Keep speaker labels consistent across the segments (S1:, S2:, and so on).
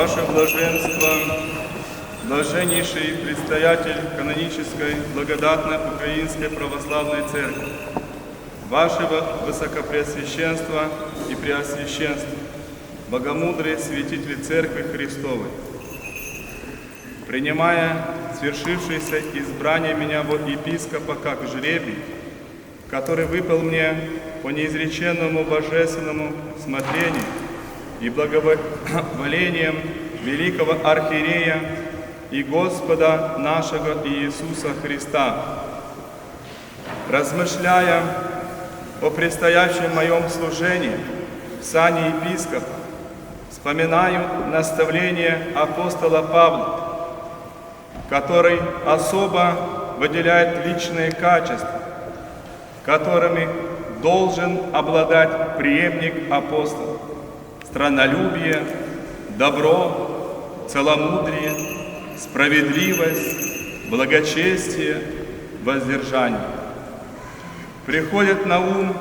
S1: Ваше блаженство, блаженнейший предстоятель канонической благодатной Украинской Православной Церкви, Ваше Высокопреосвященство и Преосвященство, богомудрые святители Церкви Христовой, принимая свершившееся избрание меня во епископа как жребий, который выпал мне по неизреченному божественному смотрению и благоволением великого архиерея и Господа нашего Иисуса Христа, размышляя о предстоящем моем служении в сане епископа, вспоминаю наставление апостола Павла, который особо выделяет личные качества, которыми должен обладать преемник апостола. Странолюбие, добро, целомудрие, справедливость, благочестие, воздержание. Приходят на ум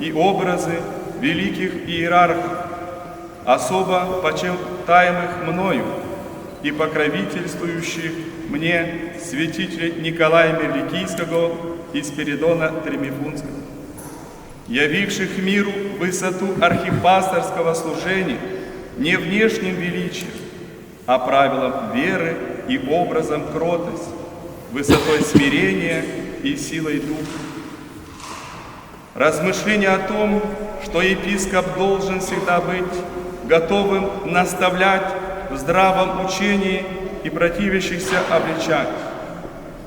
S1: и образы великих иерархов, особо почитаемых мною и покровительствующих мне святителя Николая Мерликийского и Спиридона Тремифунского, явивших миру высоту архипасторского служения не внешним величием, а правилом веры и образом кротости, высотой смирения и силой духа. Размышление о том, что епископ должен всегда быть готовым наставлять в здравом учении и противящихся обличать,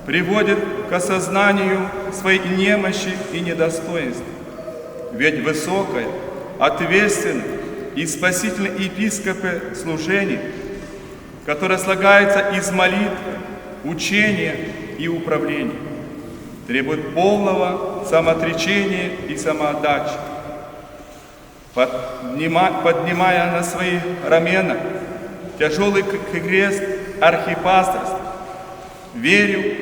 S1: приводит к осознанию своей немощи и недостоинства. Ведь высокое, ответственное и спасительное епископы служение, которое слагается из молитвы, учения и управления, требует полного самоотречения и самоотдачи. Поднимая на свои рамена тяжелый крест архипасторства, верю,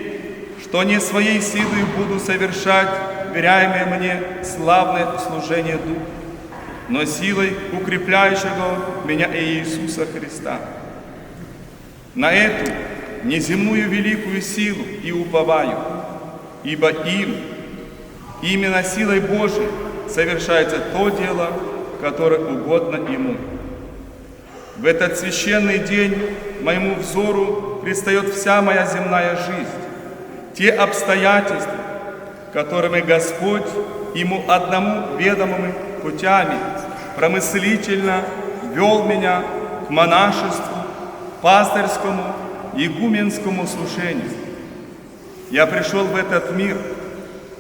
S1: что не своей силой буду совершать веряемое мне славное служение Духа, но силой укрепляющего меня Иисуса Христа. На эту неземную великую силу и уповаю, ибо им, именно силой Божией, совершается то дело, которое угодно Ему. В этот священный день моему взору предстает вся моя земная жизнь, те обстоятельства, которыми Господь Ему одному ведомыми путями промыслительно вел меня к монашеству, пастырскому, игуменскому служению. Я пришел в этот мир,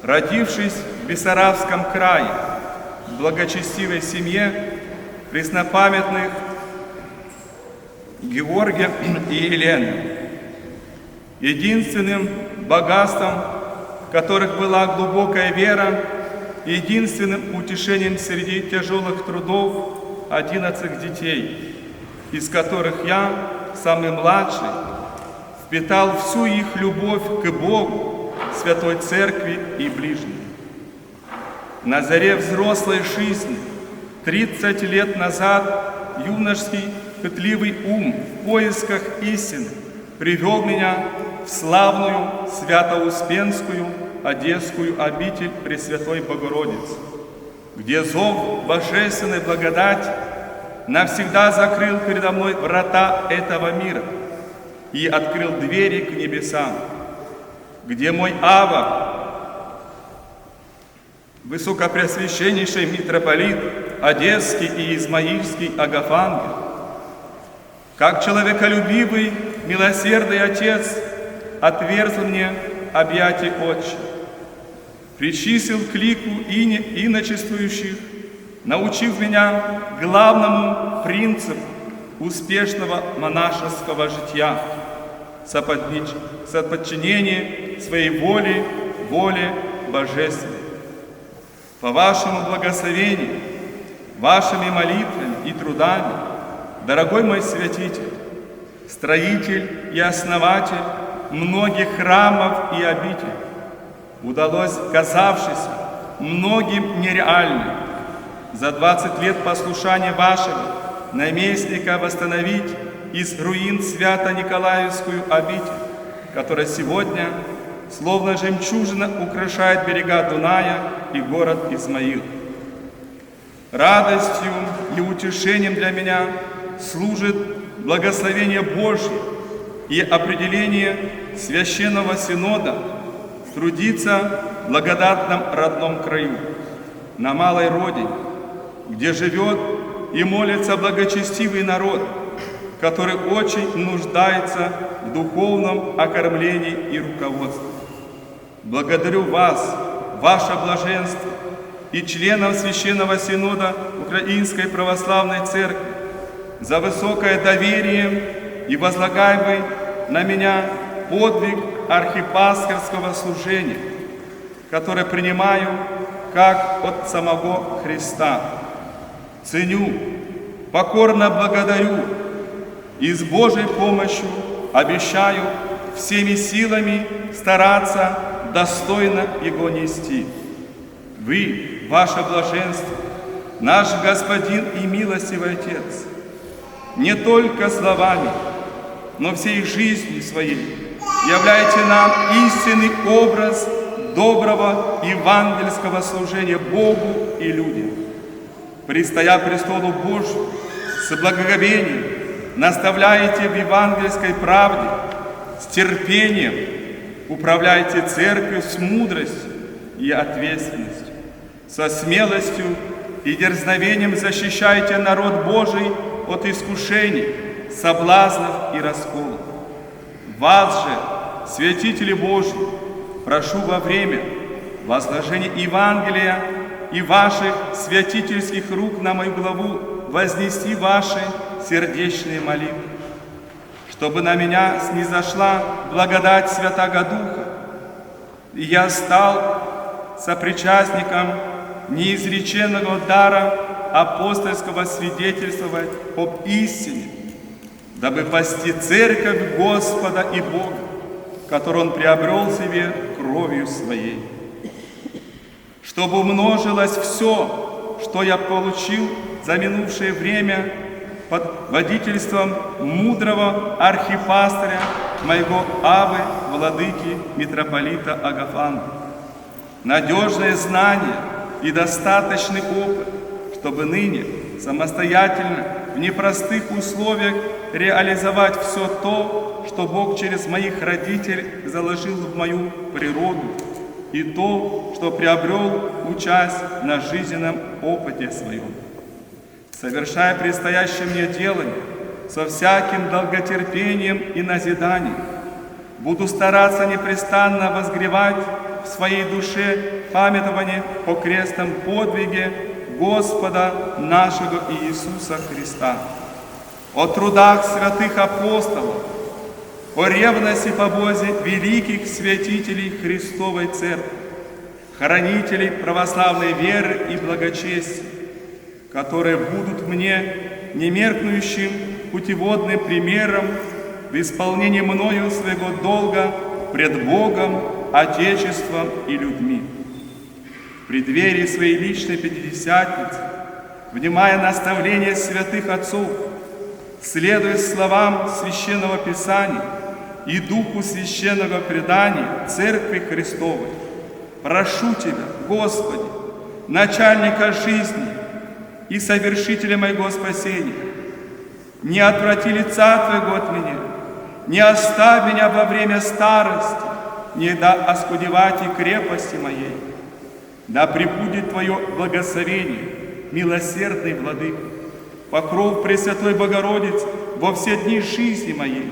S1: родившись в Бессарабском крае, в благочестивой семье преснопамятных Георгия и Елены. Единственным богатством, которых была глубокая вера, единственным утешением среди тяжелых трудов 11 детей, из которых я, самый младший, впитал всю их любовь к Богу, Святой Церкви и ближним. На заре взрослой жизни, 30 лет назад, юношеский пытливый ум в поисках истины привел меня в славную Свято-Успенскую Одесскую обитель Пресвятой Богородицы, где зов Божественной благодати навсегда закрыл передо мной врата этого мира и открыл двери к небесам, где мой Ава, Высокопреосвященнейший митрополит Одесский и Измаильский Агафангел, как человеколюбивый, милосердный Отец отверзл мне объятий Отче, причислил к лику иночествующих, научив меня главному принципу успешного монашеского жития – соподчинение своей воли, воле Божественной. По вашему благословению, вашими молитвами и трудами, дорогой мой святитель, строитель и основатель многих храмов и обителей, удалось, казавшись многим нереальным, за 20 лет послушания вашего наместника восстановить из руин Свято-Николаевскую обитель, которая сегодня, словно жемчужина, украшает берега Дуная и город Измаил. Радостью и утешением для меня служит благословение Божье и определение Священного Синода трудиться в благодатном родном краю, на малой родине, где живет и молится благочестивый народ, который очень нуждается в духовном окормлении и руководстве. Благодарю вас, ваше блаженство, и членов Священного Синода Украинской Православной Церкви за высокое доверие и возлагаемый на меня подвиг архипасторского служения, которое принимаю как от самого Христа. Ценю, покорно благодарю и с Божьей помощью обещаю всеми силами стараться достойно Его нести. Вы, ваше блаженство, наш Господин и милостивый Отец, не только словами, но всей жизнью своей являете нам истинный образ доброго евангельского служения Богу и людям. Предстоя престолу Божию с благоговением, наставляете в евангельской правде, с терпением, управляете церковью с мудростью и ответственностью со смелостью и дерзновением защищайте народ Божий от искушений, соблазнов и расколов. Вас же, святители Божьи, прошу во время возложения Евангелия и ваших святительских рук на мою главу вознести ваши сердечные молитвы, чтобы на меня снизошла благодать Святаго Духа, и я стал сопричастником неизреченного дара апостольского свидетельствовать об истине, дабы пасти церковь Господа и Бога, которую Он приобрел себе кровью Своей. Чтобы умножилось все, что я получил за минувшее время под водительством мудрого архипастыря моего Авы, владыки митрополита Агафана. Надежное знание – и достаточный опыт, чтобы ныне самостоятельно, в непростых условиях реализовать все то, что Бог через моих родителей заложил в мою природу, и то, что приобрел участь на жизненном опыте своем. Совершая предстоящее мне делание со всяким долготерпением и назиданием, буду стараться непрестанно возгревать в своей душе памятование о крестном подвиге Господа нашего Иисуса Христа, о трудах святых апостолов, о ревности по Бозе великих святителей Христовой Церкви, хранителей православной веры и благочестия, которые будут мне немеркнущим путеводным примером в исполнении мною своего долга пред Богом Отечеством и людьми. Преддверии своей личной Пятидесятницы, внимая наставления святых отцов, следуя словам Священного Писания и Духу Священного Предания Церкви Христовой, прошу Тебя, Господи, начальника жизни и совершителя моего спасения, не отврати лица Твоего от меня, не оставь меня во время старости, не да оскудевать и крепости моей. Да прибудет Твое благословение, милосердный Владык, покров Пресвятой Богородицы во все дни жизни моей.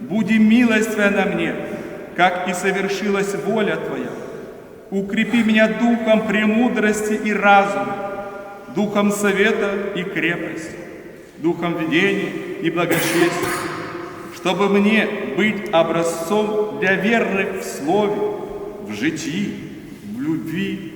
S1: Буди милость Твоя на мне, как и совершилась воля Твоя. Укрепи меня духом премудрости и разума, духом совета и крепости, духом видения и благочестия, чтобы мне быть образцом для верных в слове, в житии, в любви,